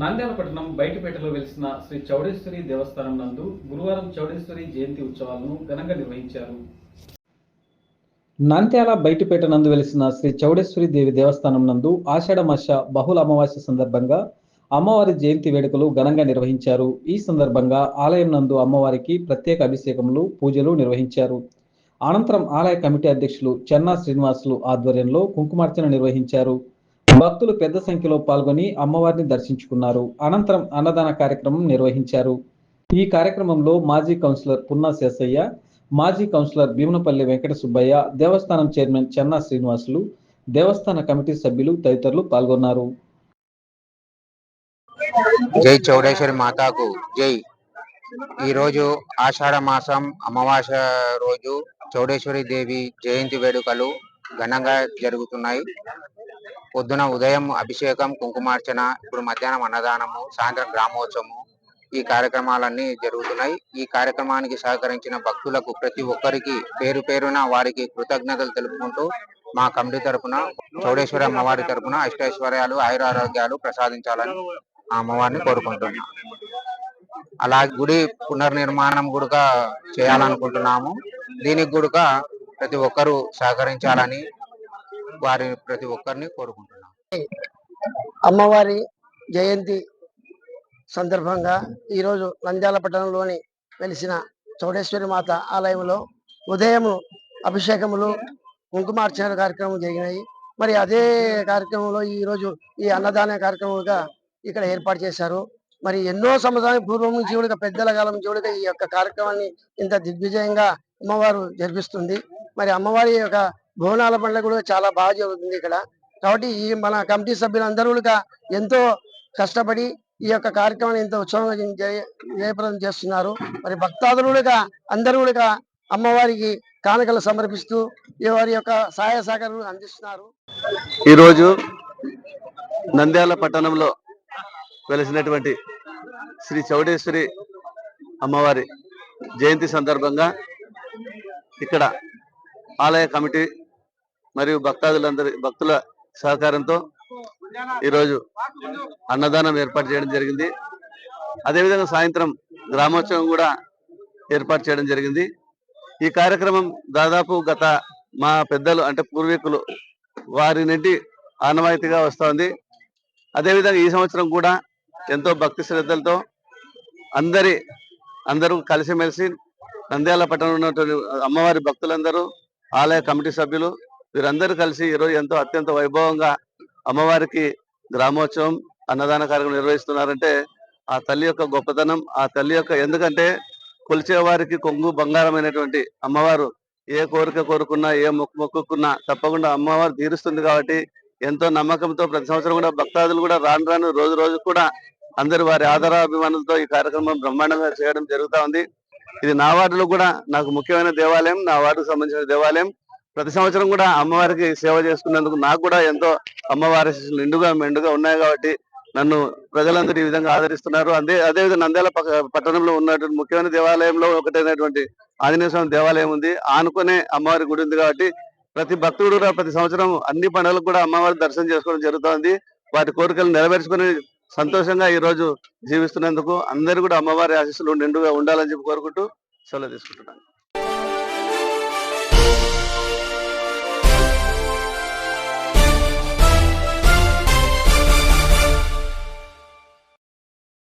నంద్యాల పట్టణం బయటపేటలో వెలిసిన శ్రీ చౌడేశ్వరి దేవస్థానం నందు గురువారం చౌడేశ్వరి జయంతి ఉత్సవాలను ఘనంగా నిర్వహించారు. నంద్యాల బయటపేట నందు వెలిసిన శ్రీ చౌడేశ్వరి దేవి దేవస్థానం నందు ఆషాఢమాస బహుళ అమావాస్య సందర్భంగా అమ్మవారి జయంతి వేడుకలు ఘనంగా నిర్వహించారు. ఈ సందర్భంగా ఆలయం నందు అమ్మవారికి ప్రత్యేక అభిషేకములు పూజలు నిర్వహించారు. అనంతరం ఆలయ కమిటీ అధ్యక్షులు చెన్నా శ్రీనివాసులు ఆధ్వర్యంలో కుంకుమార్చన నిర్వహించారు. భక్తులు పెద్ద సంఖ్యలో పాల్గొని అమ్మవారిని దర్శించుకున్నారు. అనంతరం అన్నదాన కార్యక్రమం నిర్వహించారు. ఈ కార్యక్రమంలో మాజీ కౌన్సిలర్ పున్నా శేషయ్య మాజీ కౌన్సిలర్ భీమనపల్లి వెంకట సుబ్బయ్య దేవస్థానం చైర్మన్ చెన్నా శ్రీనివాసులు దేవస్థాన కమిటీ సభ్యులు తదితరులు పాల్గొన్నారు. జై చౌడేశ్వరి మాతాకు. జై. ఈ రోజు ఆషాఢ మాసం అమావాస రోజు చౌడేశ్వరి దేవి జయంతి వేడుకలు ఘనంగా జరుగుతున్నాయి. పొద్దున ఉదయం అభిషేకం కుంకుమార్చన ఇప్పుడు మధ్యాహ్నం అన్నదానము సాయంత్రం గ్రామోత్సవము ఈ కార్యక్రమాలన్నీ జరుగుతున్నాయి. ఈ కార్యక్రమానికి సహకరించిన భక్తులకు ప్రతి ఒక్కరికి పేరు పేరున వారికి కృతజ్ఞతలు తెలుపుకుంటూ మా కమిటీ తరపున చౌడేశ్వరి అమ్మవారి తరపున అష్టైశ్వర్యాలు ఆయురారోగ్యాలు ప్రసాదించాలని ఆ అమ్మవారిని కోరుకుంటున్నాం. అలాగే గుడి పునర్నిర్మాణం కూడా చేయాలనుకుంటున్నాము. దీనికి కూడా ప్రతి ఒక్కరూ సహకరించాలని వారి ప్రతి ఒక్కరిని కోరుకుంటున్నాం. అమ్మవారి జయంతి సందర్భంగా ఈరోజు నంద్యాల పట్టణంలోని వెలిసిన చౌడేశ్వరి మాత ఆలయంలో ఉదయం అభిషేకములు కుంకుమార్చన కార్యక్రమం జరిగినాయి. మరి అదే కార్యక్రమంలో ఈరోజు ఈ అన్నదాన కార్యక్రమంగా ఇక్కడ ఏర్పాటు చేశారు. మరి ఎన్నో సంవత్సరాల పూర్వం నుంచి కూడా పెద్దల కాలం నుంచి కూడా ఈ యొక్క కార్యక్రమాన్ని ఇంత దిగ్విజయంగా అమ్మవారు జరిపిస్తుంది. మరి అమ్మవారి యొక్క బోనాల పండుగ కూడా చాలా బాగా జరుగుతుంది ఇక్కడ. కాబట్టి ఈ మన కమిటీ సభ్యులందరూ కూడా ఎంతో కష్టపడి ఈ యొక్క కార్యక్రమాన్ని ఎంతో ఉత్సవంగా జయప్రదం చేస్తున్నారు. మరి భక్తాదులుగా అందరూగా అందరూ కూడా అమ్మవారికి కానుకలు సమర్పిస్తూ ఈ వారి యొక్క సహాయ సహకారాలు అందిస్తున్నారు. ఈరోజు నంద్యాల పట్టణంలో వెలిసినటువంటి శ్రీ చౌడేశ్వరి అమ్మవారి జయంతి సందర్భంగా ఇక్కడ ఆలయ కమిటీ మరియు భక్తాదులందరి భక్తుల సహకారంతో ఈరోజు అన్నదానం ఏర్పాటు చేయడం జరిగింది. అదేవిధంగా సాయంత్రం గ్రామోత్సవం కూడా ఏర్పాటు చేయడం జరిగింది. ఈ కార్యక్రమం దాదాపు గత మా పెద్దలు అంటే పూర్వీకులు వారి నుండి ఆనవాయితీగా వస్తోంది. అదేవిధంగా ఈ సంవత్సరం కూడా ఎంతో భక్తి శ్రద్ధలతో అందరి అందరూ కలిసిమెలిసి నంద్యాల పట్టణంలో ఉన్నటువంటి అమ్మవారి భక్తులందరూ ఆలయ కమిటీ సభ్యులు వీరందరూ కలిసి ఈరోజు ఎంతో అత్యంత వైభవంగా అమ్మవారికి గ్రామోత్సవం అన్నదాన కార్యక్రమం నిర్వహిస్తున్నారంటే ఆ తల్లి యొక్క గొప్పతనం ఆ తల్లి యొక్క ఎందుకంటే కొలిచే వారికి కొంగు బంగారమైనటువంటి అమ్మవారు ఏ కోరిక కోరుకున్నా ఏ మొక్కు మొక్కుకున్నా తప్పకుండా అమ్మవారు తీరుస్తుంది కాబట్టి ఎంతో నమ్మకంతో ప్రతి సంవత్సరం కూడా భక్తాదులు కూడా రాను రాను రోజు రోజు కూడా అందరు వారి ఆదరాభిమానులతో ఈ కార్యక్రమం బ్రహ్మాండంగా చేయడం జరుగుతా ఉంది. ఇది నా వార్డులో కూడా నాకు ముఖ్యమైన దేవాలయం నా వార్డుకు సంబంధించిన దేవాలయం. ప్రతి సంవత్సరం కూడా అమ్మవారికి సేవ చేసుకున్నందుకు నాకు కూడా ఎంతో అమ్మవారి నిండుగా మెండుగా ఉన్నాయి కాబట్టి నన్ను ప్రజలందరూ ఈ విధంగా ఆదరిస్తున్నారు. అదే అదేవిధంగా నంద్యాల పట్టణంలో ఉన్నటువంటి ముఖ్యమైన దేవాలయంలో ఒకటైనటువంటి ఆంజనేయ స్వామి దేవాలయం ఉంది. ఆనుకునే అమ్మవారి గుడి ఉంది కాబట్టి ప్రతి భక్తుడు కూడా ప్రతి సంవత్సరం అన్ని పండుగలకు కూడా అమ్మవారి దర్శనం చేసుకోవడం జరుగుతుంది. వాటి కోరికలు నెరవేర్చుకుని సంతోషంగా ఈ రోజు జీవిస్తున్నందుకు అందరూ కూడా అమ్మవారి ఆశీస్సులు నిండుగా ఉండాలని చెప్పి కోరుకుంటూ సెలవు తీసుకుంటున్నాను.